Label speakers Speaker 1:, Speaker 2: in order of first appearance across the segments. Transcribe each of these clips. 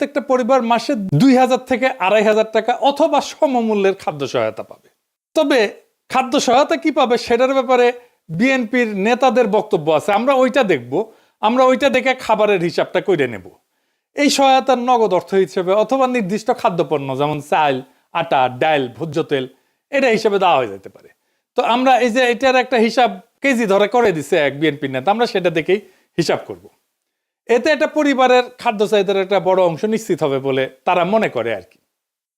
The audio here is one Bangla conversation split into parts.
Speaker 1: প্রত্যেকটা পরিবার মাসে দুই হাজার থেকে আড়াই হাজার টাকা অথবা সমমূল্যের খাদ্য সহায়তা পাবে। তবে খাদ্য সহায়তা কি পাবে সেটার ব্যাপারে বিএনপির নেতাদের বক্তব্য আছে। আমরা ওইটা দেখব। আমরা ওইটা দেখে খাবারের হিসাবটা করে নেব। এই সহায়তার নগদ অর্থ হিসেবে অথবা নির্দিষ্ট খাদ্যপণ্য যেমন চাল, আটা, ডাল, ভোজ্য তেল, এটা হিসেবে দেওয়া হয়ে যেতে পারে। তো আমরা এই যে এটার একটা হিসাব কেজি ধরে করে দিছে এক বিএনপির নেতা, আমরা সেটা দেখেই হিসাব করব। এতে একটা পরিবারের খাদ্য চাহিদার একটা বড় অংশ নিশ্চিত হবে বলে তারা মনে করে আর কি।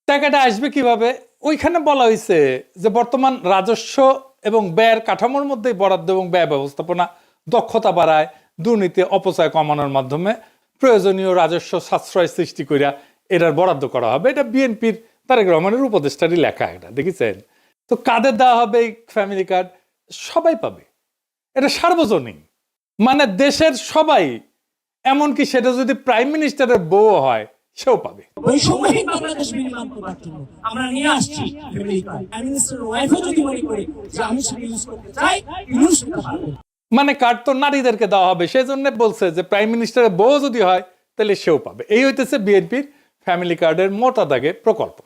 Speaker 1: টাকাটা আসবে কীভাবে? ওইখানে বলা হয়েছে যে বর্তমান রাজস্ব এবং ব্যয়ের কাঠামোর মধ্যে বরাদ্দ এবং ব্যয় ব্যবস্থাপনা দক্ষতা বাড়ায়, দুর্নীতি, অপচয় কমানোর মাধ্যমে প্রয়োজনীয় রাজস্ব সাশ্রয় সৃষ্টি করিয়া এটার বরাদ্দ করা হবে। এটা বিএনপির তারেক রহমানের উপদেষ্টারই লেখা এটা, দেখেছেন? তো কাদের দেওয়া হবে এই ফ্যামিলি কার্ড? সবাই পাবে। এটা সার্বজনীন। মানে দেশের সবাই এমনকি সেটা যদি প্রাইম মিনিস্টারের বউ হয় সেও পাবে।
Speaker 2: ওই সময়ই বাংলাদেশ করবার জন্য আমরা নিয়ে আসছি ওয়াইফও যদি মনে করে যে আমি সেটা ইউজ করতে চাই ইউজ করতে পারব
Speaker 1: মানে কার্ড তো নারীদেরকে দেওয়া হবে সেই জন্য বলছে যে প্রাইম মিনিস্টারের বউ যদি হয় তাহলে সেও পাবে। এই হইতেছে বিএনপির ফ্যামিলি কার্ডের মোটা দাগে প্রকল্প।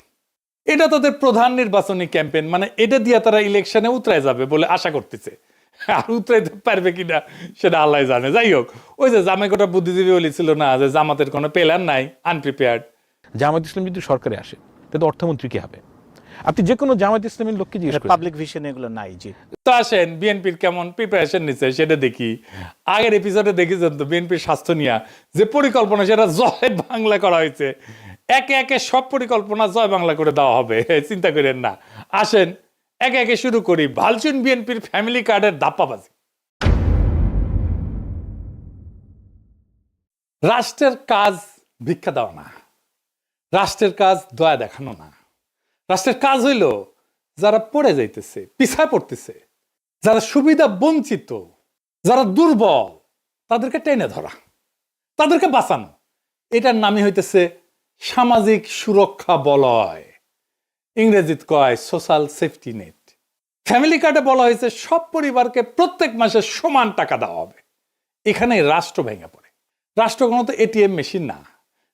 Speaker 1: এটা তাদের প্রধান নির্বাচনী ক্যাম্পেইন মানে এটা দিয়ে তারা ইলেকশনে উতরায় যাবে বলে আশা করতেছে। আর উতরাইতে পারবে কিনা সেটা আল্লাহ জানে। যাই হোক ওই যে জামাই কোটা বুদ্ধিজীবী বলেছিল না যে জামাতের কোনো প্ল্যান নাই আনপ্রিপেয়ার্ড
Speaker 3: জামাত ইসলাম যদি সরকারে আসে তাহলে অর্থমন্ত্রী কে হবে? আপনি যে কোনো জামাত ইসলামের লোককে জিজ্ঞেস করেন।
Speaker 4: পাবলিক ভিশন এগুলো নাই জি।
Speaker 1: তো আসেন বিএনপির কেমন প্রিপারেশন নিচ্ছে সেটা দেখি। আগের এপিসোডে দেখেছেন তো বিএনপির স্বাস্থ্য নিয়ে যে পরিকল্পনা সেটা জয় বাংলা করা হয়েছে। একে একে সব পরিকল্পনা জয় বাংলা করে দেওয়া হবে চিন্তা করেন না। আসেন একে একে শুরু করি। ভালচুন বিএনপির ফ্যামিলি কার্ডের দাপ্পাবাজি। রাষ্ট্রের কাজ ভিক্ষা দেওয়া না। রাষ্ট্রের কাজ দয়া দেখানো না। রাষ্ট্রের কাজ হইল যারা পড়ে যাইতেছে, পিছায় পড়তেছে, যারা সুবিধা বঞ্চিত, যারা দুর্বল, তাদেরকে টেনে ধরা, তাদেরকে বাঁচানো। এটার নামই হইতেছে সামাজিক সুরক্ষা বলয়। ইংরেজিত কয় সোশ্যাল সেফটি নেট ফ্যামিলি কার্ডে বলা হয়েছে, সব পরিবারকে প্রত্যেক মাসে সমান টাকা দেওয়া হবে। এখানে রাষ্ট্র ভেঙে পড়ে। রাষ্ট্র কোনো তো এটিএম মেশিন না।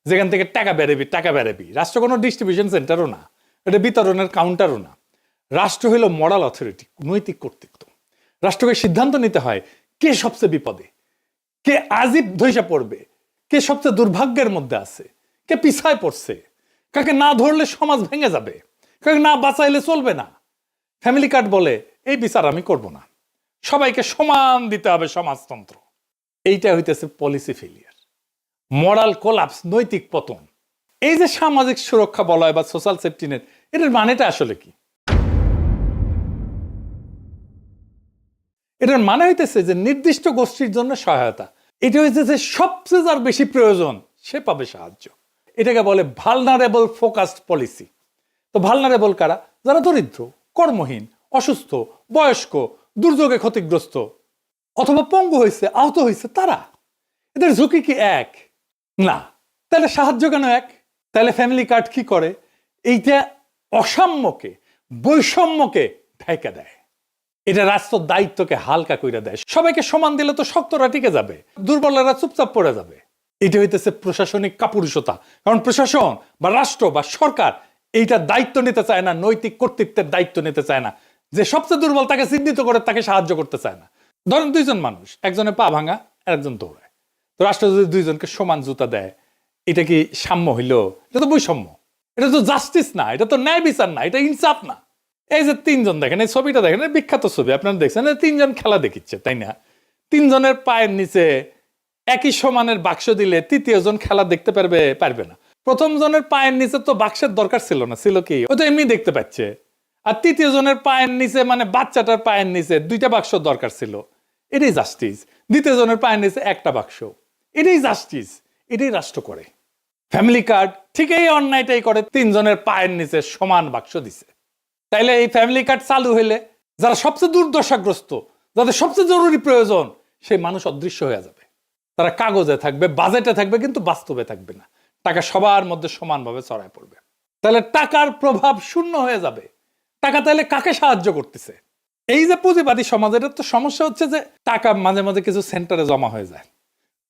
Speaker 1: যেখান থেকে টাকা বেরোবি টাকা বেরোবি রাষ্ট্র কোনো ডিস্ট্রিবিউশন সেন্টারও না। এটা বিতরণের কাউন্টারও না। রাষ্ট্র হলো মরাল অথরিটি নৈতিক কর্তৃত্ব। রাষ্ট্রকে সিদ্ধান্ত নিতে হয়, কে সবচেয়ে বিপদে? কে আজীব ধৈসা পড়বে? কে সবচেয়ে দুর্ভাগ্যের মধ্যে আছে? কে পিছায় পড়ছে? কাকে না ধরলে সমাজ ভেঙে যাবে? না বাঁচাইলে চলবে না। ফ্যামিলি কার্ড বলে, এই বিচার আমি করব না। সবাইকে সমান দিতে হবে সমাজতন্ত্র। এইটা হইতেছে পলিসি ফেলিয়ার মরাল কোলাপস নৈতিক পতন। এই যে সামাজিক সুরক্ষা বলয় বা সোশ্যাল সেফটি নেট এটার মানেটা আসলে কি? এটার মানে হইতেছে যে নির্দিষ্ট গোষ্ঠীর জন্য সহায়তা। এটা হইতেছে সবচেয়ে যার বেশি প্রয়োজন, সে পাবে সাহায্য। এটাকে বলে ভালনারেবল ফোকাসড পলিসি তো ভালনারেবল কারা? যারা দরিদ্র, কর্মহীন, অসুস্থ, বয়স্ক, দুর্যোগে ক্ষতিগ্রস্ত, অথবা পঙ্গু হয়েছে আহত হয়েছে তারা। এদের ঝুঁকি কি এক? না। তাহলে সাহায্য কেন এক? তাহলে ফ্যামিলি কার্ড কি করে? এইটা অসাম্যকে, বৈষম্যকে ঢাইকা দেয়। এটা রাষ্ট্র দায়িত্বকে হালকা কইরা দেয়। সবাইকে সমান দিলে তো শক্তরা টিকে যাবে, দুর্বলেরা চুপচাপ পড়ে যাবে। এটা হইতেছে প্রশাসনিক কাপুরুষতা। কারণ প্রশাসন বা রাষ্ট্র বা সরকার এইটা দায়িত্ব নিতে চায় না, নৈতিক কর্তৃত্বের দায়িত্ব নিতে চায় না। যে সবচেয়ে দুর্বল তাকে চিহ্নিত করে, তাকে সাহায্য করতে চায় না। ধরেন দুইজন মানুষ, একজনের পা ভাঙা একজন দৌড়ায়। তো রাষ্ট্র যদি দুইজনকে সমান জুতা দেয়, এটা কি সাম্য হইল? এটা তো বৈষম্য। এটা তো জাস্টিস না, এটা তো ন্যায় বিচার না, এটা ইনসাফ না। এই যে তিনজন দেখেন, এই ছবিটা দেখেন বিখ্যাত ছবি, আপনারা দেখছেন তিনজন খেলা দেখিচ্ছে, তাই না? তিনজনের পায়ের নিচে একই সমানের বাক্স দিলে তৃতীয় জন খেলা দেখতে পারবে পারবে না। প্রথম জনের পায়ের নিচে তো বাক্সের দরকার ছিল না, ছিল কি? ও তো এমনি দেখতে পাচ্ছে। আর তৃতীয় জনের পায়ের নিচে মানে বাচ্চাটার পায়ের নিচে দুইটা বাক্স দরকার ছিল। এটাই জাস্টিস দ্বিতীয় জনের পায়ের নিচে একটা বাক্স। এটাই জাস্টিস এটাই রাষ্ট্র করে। ফ্যামিলি কার্ড ঠিক এই অন্যায়টাই করে, তিনজনের পায়ের নিচে সমান বাক্স দিছে। তাইলে এই ফ্যামিলি কার্ড চালু হইলে যারা সবচেয়ে দুর্দশাগ্রস্ত, যাদের সবচেয়ে জরুরি প্রয়োজন, সেই মানুষ অদৃশ্য হয়ে যাবে। তারা কাগজে থাকবে বাজেটে থাকবে, কিন্তু বাস্তবে থাকবে না। টাকা সবার মধ্যে সমানভাবে ছড়ায় পড়বে। তাহলে টাকার প্রভাব শূন্য হয়ে যাবে। টাকা তাহলে কাকে সাহায্য করতেছে? এই যে পুঁজিবাদী সমাজের তো সমস্যা হচ্ছে যে টাকা মাঝে মাঝে কিছু সেন্টারে জমা হয়ে যায়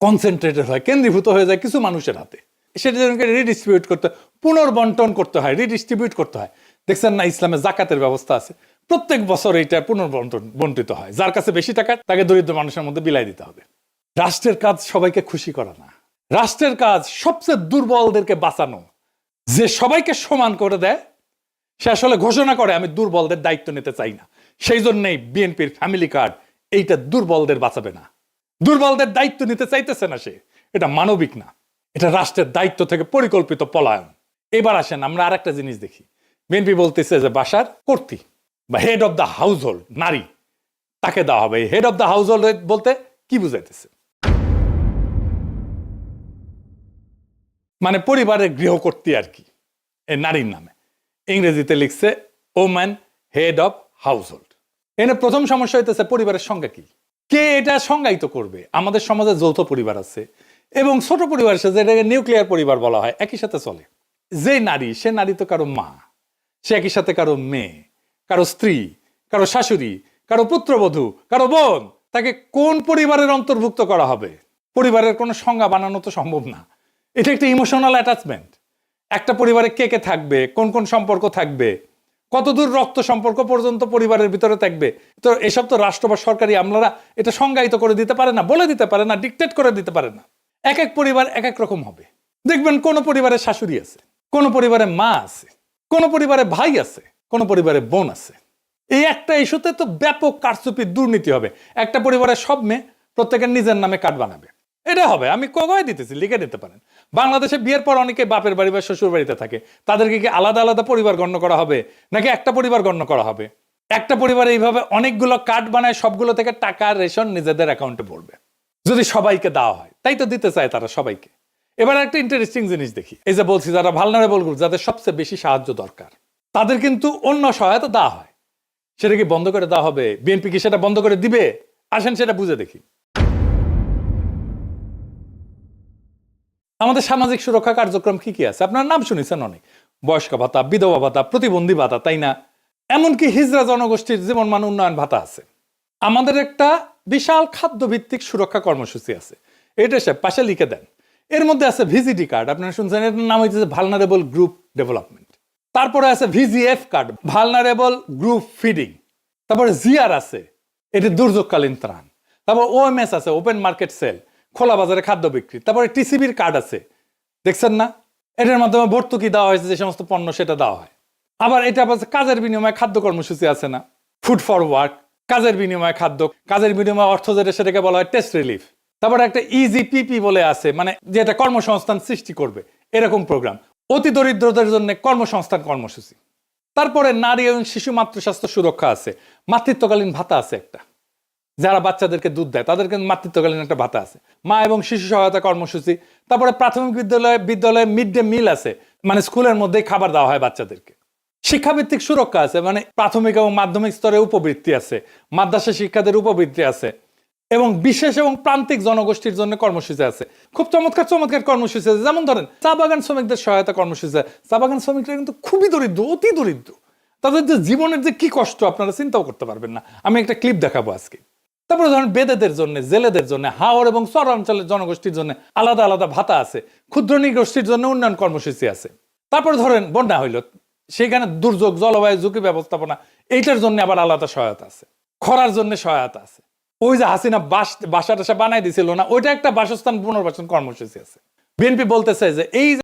Speaker 1: কনসেন্ট্রেটেড হয় কেন্দ্রীভূত হয়ে যায় কিছু মানুষের হাতে। সেটা জনকে রিডিস্ট্রিবিউট করতে হয়, পুনর্বন্টন করতে হয় রিডিস্ট্রিবিউট করতে হয়। দেখছেন না ইসলামে জাকাতের ব্যবস্থা আছে। প্রত্যেক বছর এইটা পুনর্বন্টন বন্টিত হয়। যার কাছে বেশি টাকা তাকে দরিদ্র মানুষের মধ্যে বিলাই দিতে হবে। রাষ্ট্রের কাজ সবাইকে খুশি করা না। রাষ্ট্রের কাজ সবচেয়ে দুর্বলদেরকে বাঁচানো। যে সবাইকে সমান করে দেয়, সে আসলে ঘোষণা করে, আমি দুর্বলদের দায়িত্ব নিতে চাই না। সেই জন্যই বিএনপির ফ্যামিলি কার্ড এইটা দুর্বলদের বাঁচাবে না। দুর্বলদের দায়িত্ব নিতে চাইতেছে না সে। এটা মানবিক না। এটা রাষ্ট্রের দায়িত্ব থেকে পরিকল্পিত পলায়ন। এবার আসেন আমরা আর একটা জিনিস দেখি। বিএনপি বলতেছে যে বাসার কর্তী বা head of the household নারী, তাকে দেওয়া হবে। Head of the household বলতে কি বুঝাইতেছে? মানে পরিবারের গৃহকর্তী আর কি, এ নারীর নামে। ইংরেজিতে লিখছে woman head of household এখানে প্রথম সমস্যা হইতেছে পরিবারের সংজ্ঞা কি? কে এটা সংজ্ঞায়িত করবে? আমাদের সমাজে যৌথ পরিবার আছে এবং ছোট পরিবার আছে, যেটাকে নিউক্লিয়ার পরিবার বলা হয়, একই সাথে চলে। যে নারী, সে নারী তো কারও মা, সে একই সাথে কারও মেয়ে, কারও স্ত্রী, কারও শাশুড়ি, কারও পুত্রবধূ, কারও বোন, তাকে কোন পরিবারের অন্তর্ভুক্ত করা হবে? পরিবারের কোনো সংজ্ঞা বানানো তো সম্ভব না। এটা একটা ইমোশনাল অ্যাটাচমেন্ট একটা পরিবারে কে কে থাকবে, কোন কোন সম্পর্ক থাকবে, কতদূর রক্ত সম্পর্ক পর্যন্ত পরিবারের ভিতরে থাকবে, তো এসব তো রাষ্ট্র বা সরকারি আমলারা এটা সংজ্ঞায়িত করে দিতে পারে না, বলে দিতে পারে না ডিকটেট করে দিতে পারে না। এক এক পরিবার এক এক রকম হবে। দেখবেন কোন পরিবারে শাশুড়ি আছে, কোন পরিবারে মা আছে, কোন পরিবারে ভাই আছে, কোন পরিবারে বোন আছে। এই একটা ইস্যুতে তো ব্যাপক কারচুপির দুর্নীতি হবে। একটা পরিবারের সব মেয়ে প্রত্যেকের নিজের নামে কার্ড বানাবে। এটা হবে। আমি কগয় দিতেছি, লিখে দিতে পারেন। বাংলাদেশে বিয়ের পর অনেকে বাপের বাড়ি বা শ্বশুর বাড়িতে থাকে। তাদেরকে কি আলাদা আলাদা পরিবার গণ্য করা হবে? নাকি একটা পরিবার গণ্য করা হবে? একটা পরিবারে এইভাবে অনেকগুলো কার্ড বানায় সবগুলো থেকে টাকা, রেশন নিজেদের অ্যাকাউন্টে পড়বে। যদি সবাইকে দেওয়া হয়, তাই তো দিতে চায় তারা সবাইকে। এবার একটা ইন্টারেস্টিং জিনিস দেখি। এই যে বলছি, যারা ভালনারেবল গ্রুপ যাদের সবচেয়ে বেশি সাহায্য দরকার, তাদের কিন্তু অন্য সহায়তা দেওয়া হয়। সেটা কি বন্ধ করে দেওয়া হবে? বিএনপি কি সেটা বন্ধ করে দিবে? আসেন সেটা বুঝে দেখি। আমাদের সামাজিক সুরক্ষা কার্যক্রম কি কি আছে? আপনার নাম শুনেছেন অনেক। বয়স্ক ভাতা, বিধবা ভাতা, প্রতিবন্ধী ভাতা, তাই না? এমনকি হিজরা জনগোষ্ঠীর জীবন মান উন্নয়ন ভাতা আছে। আমাদের একটা বিশাল খাদ্যভিত্তিক সুরক্ষা কর্মসূচি আছে। এটা সে পাশে লিখে দেন। এর মধ্যে আছে ভিজিডি কার্ড। আপনারা শুনছেন এটার নাম হচ্ছে ভালনারেবল গ্রুপ ডেভেলপমেন্ট তারপরে আছে VGF card vulnerable group feeding তারপরে জিআর আছে, এটি দুর্যোগকালীন ত্রাণ। তারপর ওএমএস আছে ওপেন মার্কেট সেল খোলা বাজারে খাদ্য বিক্রি। তারপরে টিসিবির কার্ড আছে। দেখছেন না? এটার মাধ্যমে ভর্তুকি দেওয়া হয়েছে, যে সমস্ত পণ্য সেটা দেওয়া হয়। আবার এটা আবার কাজের বিনিময়ে খাদ্য কর্মসূচি আছে না? ফুড ফর ওয়ার্ক কাজের বিনিময়ে খাদ্য, কাজের বিনিময়ে অর্থ যেটা সেটাকে বলা হয় টেস্ট রিলিফ তারপরে একটা ইজি পিপি বলে আছে মানে যেটা কর্মসংস্থান সৃষ্টি করবে, এরকম প্রোগ্রাম অতি দরিদ্রদের জন্য কর্মসংস্থান কর্মসূচি। তারপরে নারী এবং শিশু মাতৃস্বাস্থ্য সুরক্ষা আছে। মাতৃত্বকালীন ভাতা আছে একটা। যারা বাচ্চাদেরকে দুধ দেয়, তাদেরকে মাতৃত্বকালীন একটা ভাতা আছে। মা এবং শিশু সহায়তা কর্মসূচি, তারপরে প্রাথমিক বিদ্যালয়ে বিদ্যালয়ে মিড ডে মিল আছে। মানে স্কুলের মধ্যেই খাবার দেওয়া হয় বাচ্চাদেরকে। শিক্ষাভিত্তিক সুরক্ষা আছে মানে প্রাথমিক এবং মাধ্যমিক স্তরে উপবৃত্তি আছে, মাদ্রাসা শিক্ষাদের উপবৃত্তি আছে, এবং বিশেষ এবং প্রান্তিক জনগোষ্ঠীর জন্য কর্মসূচি আছে। খুব চমৎকার চমৎকার কর্মসূচি আছে। যেমন ধরেন, চা বাগান শ্রমিকদের সহায়তা কর্মসূচি আছে। চা বাগান শ্রমিকরা কিন্তু খুবই দরিদ্র, অতি দরিদ্র। তাদের যে জীবনের যে কি কষ্ট, আপনারা চিন্তাও করতে পারবেন না। আমি একটা ক্লিপ দেখাবো আজকে। তারপরে ধরেন বেদেদের জন্য, জেলেদের জন্য হাওড় এবং চরাঞ্চলের জনগোষ্ঠীর জন্য আলাদা আলাদা ভাতা আছে, ক্ষুদ্র গোষ্ঠীর জন্য উন্নয়ন কর্মসূচি আছে। তারপরে ধরেন বন্যা হইল, সেখানে দুর্যোগ, জলবায়ু ঝুঁকি ব্যবস্থাপনা, এইটার জন্য আবার আলাদা সহায়তা আছে, খরার জন্য সহায়তা আছে। ওই যে হাসিনা বাস, বাসা টাসা বানাই দিছিল না, ওইটা একটা বাসস্থান পুনর্বাসন কর্মসূচি আছে। বিএনপি বলতেছে যে এই